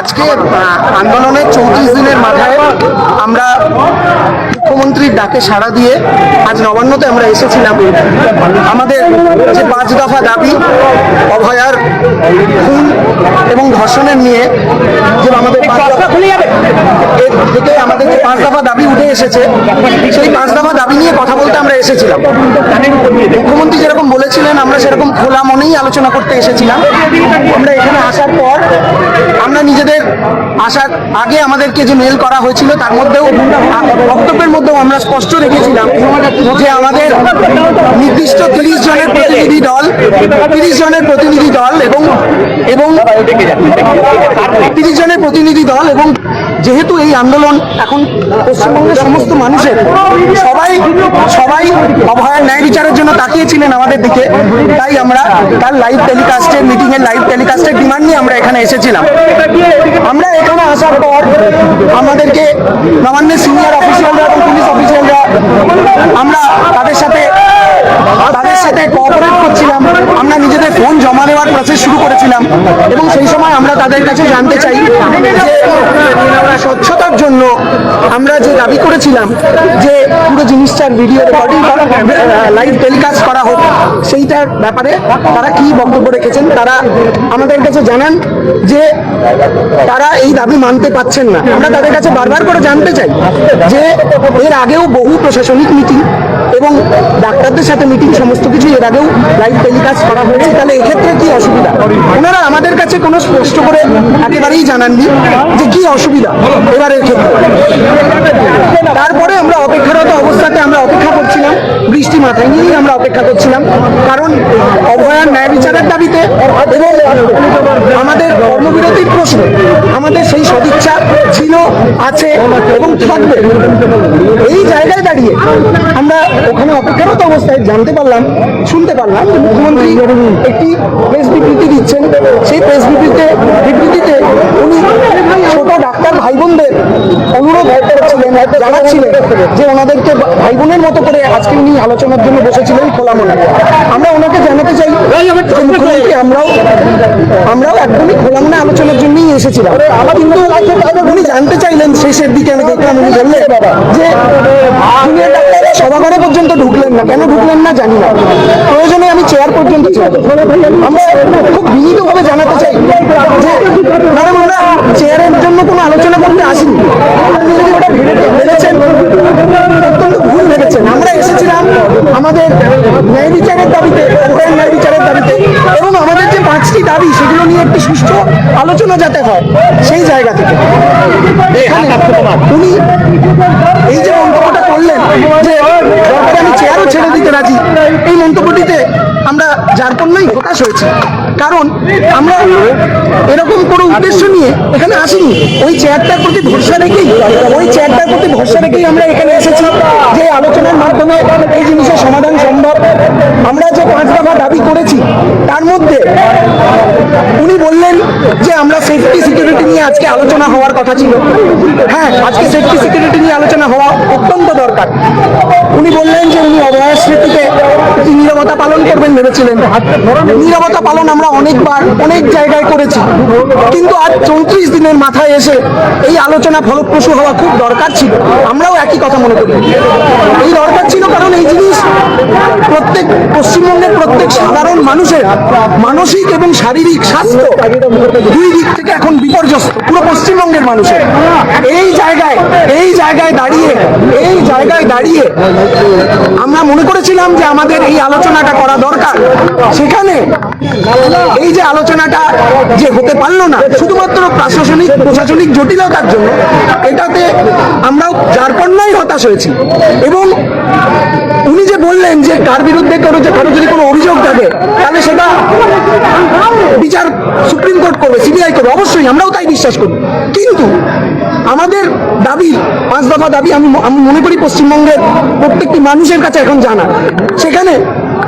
আজকে আন্দোলনের চৌত্রিশ দিনের মাথায় আমরা মুখ্যমন্ত্রীর ডাকে সাড়া দিয়ে আজ নবান্নতে আমরা এসেছিলাম। আমাদের যে পাঁচ দফা দাবি, অভয়ার খুন এবং ধর্ষণের নিয়ে যে আমাদের পাঁচ দফা এর থেকে আমাদের যে পাঁচ দফা দাবি উঠে এসেছে। সেই পাঁচ দফা দাবি নিয়ে কথা বলতে আমরা এসেছিলাম। মুখ্যমন্ত্রী যেরকম বলেছিলেন, আমরা সেরকম খোলা মনেই আলোচনা করতে এসেছিলাম। আমরা এখানে আসার পর আমরা নিজেদের আসার আগে আমাদেরকে যে মেল করা হয়েছিল, তার মধ্যেও বক্তব্যের মধ্যেও আমরা স্পষ্ট রেখেছিলাম যে আমাদের নির্দিষ্ট তিরিশ জনের প্রতিনিধি দল, তিরিশ জনের প্রতিনিধি দল এবং এবং তিরিশ জনের প্রতিনিধি দল এবং যেহেতু এই আন্দোলন এখন পশ্চিমবঙ্গের সমস্ত মানুষের সবাই সবাই অভয়ার ন্যায় বিচারের জন্য তাকিয়েছিলেন আমাদের দিকে। তাই আমরা তার লাইভ টেলিকাস্টের মিটিং এর লাইভ টেলিকাস্টের ডিমান্ড নিয়ে আমরা এখানে এসেছিলাম। আমরা এখানে আসার পর আমাদেরকে নবান্নের সিনিয়র অফিসিয়ালরা এবং পুলিশ অফিসিয়ালরা আমরা তাদের সাথে তাদের সাথে কোঅপারেট করছিলাম। আমরা নিজেদের ফোন জমা দেওয়ার প্রসেস শুরু করেছিলাম। এবং সেই সময় আমরা তাদের কাছে জানতে চাই যে স্বচ্ছতার জন্য আমরা যে দাবি করেছিলাম যে পুরো জিনিসটার ভিডিও রেকর্ডিং লাইভ টেলিকাস্ট করা হোক, সেইটার ব্যাপারে তারা কি বক্তব্য রেখেছেন, তারা আমাদের কাছে জানান যে তারা এই দাবি মানতে পারছেন না। আমরা তাদের কাছে বারবার করে জানতে চাই যে এর আগেও বহু প্রশাসনিক মিটিং এবং ডাক্তারদের সাথে মিটিং সমস্ত কিছু এর আগেও লাইভ টেলিকাস্ট করা হয়েছে। তাহলে এক্ষেত্রে কি অসুবিধা ওনারা আমাদের কাছে কোনো স্পষ্ট করে একেবারেই জানাননি যে কি অসুবিধা এবারের ক্ষেত্রে। তারপরে আমরা অপেক্ষারত অবস্থাতে আমরা অপেক্ষা করছিলাম বৃষ্টি মাথায় নিয়েই আমরা অপেক্ষা করছিলাম কারণ অভয়ার ন্যায় বিচারের দাবিতে এবং আমাদের কর্মবিরতির প্রশ্ন, আমাদের সেই সদিচ্ছা ছিল, আছে এবং থাকবে। এই জায়গায় দাঁড়িয়ে আমরা ওখানে অপেক্ষারত অবস্থায় জানতে পারলাম, শুনতে পারলাম যে মুখ্যমন্ত্রী একটি প্রেস বিবৃতি দিচ্ছেন। সেই প্রেস বিবৃতিতে বিবৃতিতে উনি ছোট ডাক্তার ভাই বোনদের অনুরোধ করছিলেন, জানাচ্ছিলেন যে ওনাদেরকে ভাই বোনের মতো করে আজকে উনি আলোচনার জন্য বসেছিলেন খোলা মনে মুখ্যমন্ত্রী আমরাও আমরাও একদমই খোলা মনে আলোচনার জন্যই এসেছিলাম। কিন্তু উনি জানতে চাইলেন শেষের দিকে আমি দেখলাম উনি বললেন যে জুনিয়র ডাক্তাররা সভাঘরে পর্যন্ত ঢুকলেন না। কেন ঢুকলেন না জানি না। প্রয়োজনে আমি চেয়ার পর্যন্ত ছিলাম আমরা খুব বিনীতভাবে জানাতে চাই যে ম্যাডাম আমরা চেয়ারের জন্য কোনো আলোচনা করতে আসিনি। ওটা ভেবেছেন অত্যন্ত ভুল ভেবেছেন। আমরা এসেছিলাম আমাদের ন্যায় বিচারের দাবিতে অভয়ের ন্যায় বিচারের দাবিতে এবং আমাদের যে পাঁচটি দাবি সেগুলো নিয়ে একটি সুষ্ঠু আলোচনা যাতে হয় সেই জায়গা থেকে। উনি এই যে মন্তব্যটা করলেন যে আমি চেয়ারও ছেড়ে দিতে রাজি এই মন্তব্যটিতে আমরা যার জন্যই প্রকাশ হয়েছি। কারণ আমরা এরকম কোনো উদ্দেশ্য নিয়ে এখানে আসিনি। ওই চেয়ারটার প্রতি ভরসা রেখেই, ওই চেয়ারটার প্রতি ভরসা রেখেই আমরা এখানে এসেছি যে আলোচনার মাধ্যমে এই জিনিসের সমাধান সম্ভব। আমরা যে পাঁচ দফা দাবি করেছি, তার মধ্যে উনি বললেন যে আমরা সেফটি নিয়ে আজকে আলোচনা হওয়ার কথা ছিল। হ্যাঁ আজকে সেফটি সিকিউরিটি নিয়ে আলোচনা হওয়া অত্যন্ত দরকার। উনি বললেন যে উনি স্মৃতিতে একটি নীরবতা পালন করবেন ভেবেছিলেন। নীরবতা পালন আমরা অনেকবার, অনেক জায়গায় করেছি। কিন্তু আজ চৌত্রিশ দিনের মাথায় এসে এই আলোচনা ফলপ্রসূ হওয়া খুব দরকার ছিল। আমরাও একই কথা মনে করি। এই দরকার ছিল কারণ এই জিনিস প্রত্যেক পশ্চিমবঙ্গের প্রত্যেক সাধারণ মানুষের মানসিক এবং শারীরিক স্বাস্থ্য দুই দিক থেকে এখন বিপর্যস্ত পুরো পশ্চিমবঙ্গের মানুষের এই জায়গায় এই জায়গায় দাঁড়িয়ে, এই জায়গায় দাঁড়িয়ে আমরা মনে করেছিলাম যে আমাদের এই আলোচনাটা করা দরকার। সেখানে এই যে আলোচনাটা যে হতে পারল না, শুধুমাত্র প্রশাসনিক প্রশাসনিক জটিলতার জন্য, এটাতে আমরাও যার পণ্যই হতাশ হয়েছি। এবং উনি যে বললেন যে কার বিরুদ্ধে কারও যে কারও যদি কোনো অভিযোগ থাকে, তাহলে সেটা বিচার সুপ্রিম কোর্ট করবে, সিবিআই করবে, অবশ্যই, আমরাও তাই বিশ্বাস করি। কিন্তু আমাদের দাবি, পাঁচ দফা দাবি আমি আমি মনে করি পশ্চিমবঙ্গের প্রত্যেকটি মানুষের কাছে এখন জানা। সেখানে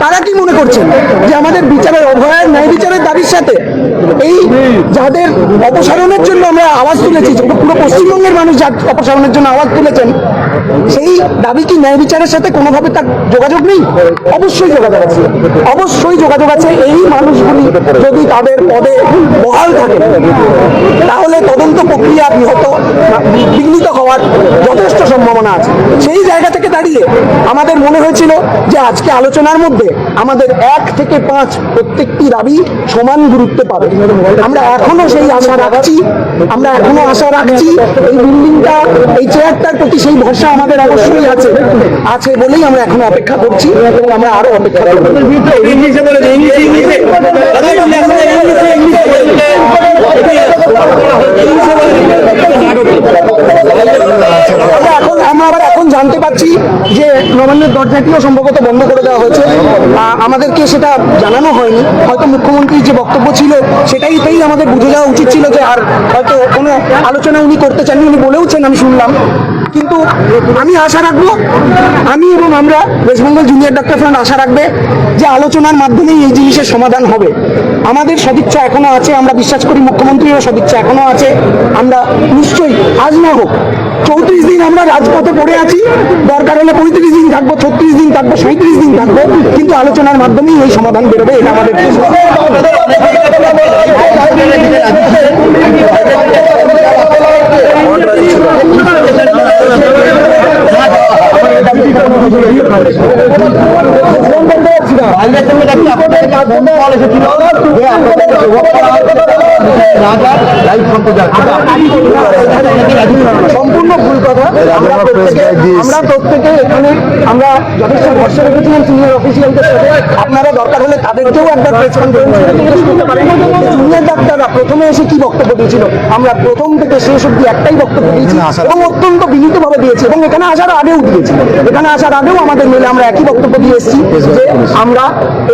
তারা কি মনে করছেন? যে আমাদের বিচারের অভয়ের ন্যায় বিচারের দাবির সাথে এই যাদের অপসারণের জন্য আমরা আওয়াজ তুলেছি পুরো পশ্চিমবঙ্গের মানুষ যার অপসারণের জন্য আওয়াজ তুলেছেন, সেই দাবি কি ন্যায় বিচারের সাথে কোনোভাবে তার যোগাযোগ নেই? অবশ্যই যোগাযোগ আছে। অবশ্যই যোগাযোগ আছে। এই মানুষগুলি যদি তাদের পদে বহাল থাকে, তাহলে তদন্ত প্রক্রিয়া বিহত বিঘ্নিত হওয়ার যথেষ্ট সম্ভাবনা আছে। সেই জায়গা থেকে দাঁড়িয়ে আমাদের মনে হয়েছিল যে আজকে আলোচনার মধ্যে আমাদের এক থেকে পাঁচ প্রত্যেকটি দাবি সমান গুরুত্ব পাবে। আমরা এখনও সেই আশা রাখছি, আমরা এখনও আশা রাখছি, এই বিল্ডিংটা এই চেয়ারটার প্রতি সেই ভরসা আমাদের অবশ্যই আছে আছে বলেই আমরা এখনও অপেক্ষা করছি এবং আমরা আরও অপেক্ষা করব। আমরা এখন আমরা আবার এখন জানতে পারছি যে নবান্নের দরজাটিও সম্ভবত বন্ধ করে দেওয়া হয়েছে। আমাদেরকে সেটা জানানো হয়নি। হয়তো মুখ্যমন্ত্রীর যে বক্তব্য ছিল সেটাইতেই আমাদের বুঝে যাওয়া উচিত ছিল যে আর হয়তো কোনো আলোচনা উনি করতে চাননি উনি বলেওছেন আমি শুনলাম। কিন্তু আমি আশা রাখব আমি এবং আমরা West Bengal junior doctor friend আশা রাখবে যে আলোচনার মাধ্যমেই এই জিনিসের সমাধান হবে। আমাদের সদিচ্ছা এখনও আছে আমরা বিশ্বাস করি মুখ্যমন্ত্রীরও সদিচ্ছা এখনও আছে। আমরা নিশ্চয়ই আজ না হোক চৌত্রিশ দিন আমরা রাজপথে পড়ে আছি। দরকার হলে পঁয়ত্রিশ দিন থাকব, ছত্রিশ দিন থাকব সাঁত্রিশ দিন থাকব। কিন্তু আলোচনার মাধ্যমেই এই সমাধান বেরোবে, এটা আমাদের সম্পূর্ণ ভুল কথা। আমরা প্রত্যেকে এখানে আমরা যথেষ্ট ভরসা রেখেছিলাম সিনিয়র অফিসিয়ালদের সাথে। আপনারা দরকার হলে তাদেরকেও একবার প্রেস কনফারেন্স করতে পারেন। জুনিয়র ডাক্তাররা প্রথমে এসে কি বক্তব্য দিয়েছিল? আমরা প্রথম থেকে শেষ অব্দি একটাই বক্তব্য দিয়েছি এবং অত্যন্ত বিনীতভাবে দিয়েছি এবং এখানে আসার আগেও দিয়েছি। এখানে আসার আগেও আমাদের মেলে আমরা একই বক্তব্য দিয়ে এসেছি যে আমরা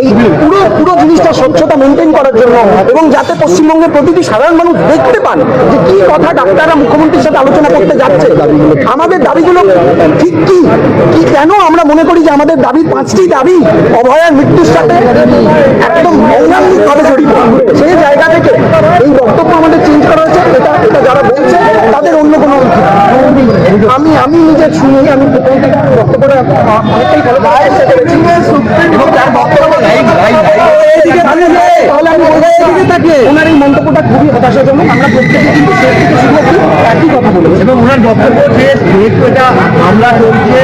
এই পুরো পুরো জিনিসটা স্বচ্ছতা মেনটেন করার জন্য এবং যাতে পশ্চিমবঙ্গের প্রতিটি সাধারণ মানুষ দেখতে পান যে কি কথা ডাক্তাররা মুখ্যমন্ত্রীর সাথে আলোচনা করতে যাচ্ছে। আমাদের দাবিগুলো ঠিক কি? কি কেন আমরা মনে করি যে আমাদের দাবি পাঁচটি দাবি অভয়ার মৃত্যুর সাথে একদম অঙ্গাঙ্গিকভাবে জড়িত? সেই জায়গা থেকে এই বক্তব্য আমাদের চেঞ্জ করা হয়েছে। এটা এটা যারা বলছে, তাদের অন্য কোনো আমি আমি নিজে শুনি আমি বক্তব্যটা অনেকটাই ভালো তাকিয়ে ওনার এই মন্তব্যটা খুবই হতাশাজনক। আমরা প্রত্যেকে কিন্তু শেষ থেকে শুরু একই কথা বলেছি। এবং ওনার বক্তব্য যে এটা হামলা চলছে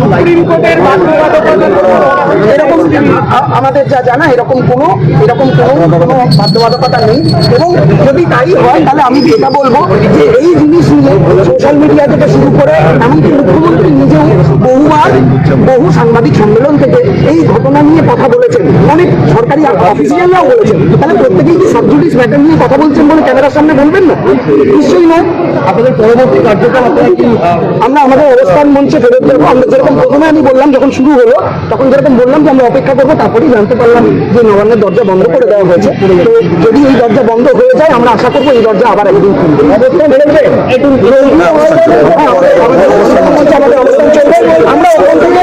সুপ্রিম কোর্টের এরকম আমাদের যা জানা এরকম কোনো এরকম কোনো কোনো বাধ্যবাধকতা নেই। এবং যদি তাই হয় তাহলে আমি এটা বলব যে এই জিনিস নিয়ে সোশ্যাল মিডিয়া থেকে শুরু করে এমনকি মুখ্যমন্ত্রী নিজেও বহুবার বহু সাংবাদিক সম্মেলন থেকে এই ঘটনা নিয়ে কথা বলেছেন। অনেক সরকারি অফিসিয়ালরাও বলেছেন। তাহলে প্রত্যেকেই কি সাবজুডিস ম্যাটার নিয়ে কথা বলছেন বলে ক্যামেরার সামনে বলবেন না? নিশ্চয়ই নয়। আপনাদের পরবর্তী কার্যক্রম আপনারা কি আমরা আমাদের অবস্থান মঞ্চে ফেরত যাব? আমরা যেরকম প্রথমে আমি বললাম যখন শুরু হলো তখন যেরকম বললাম যে আমরা অপেক্ষা করব তারপরেই জানতে পারলাম যে নবান্নের দরজা বন্ধ করে দেওয়া হয়েছে। তো যদি এই দরজা বন্ধ হয়ে যায় আমরা আশা করব এই দরজা আবার একদিন খুলবে। আমাদের- অবস্থান আমাদের অবস্থান চলবে। আমরা ওখান থেকে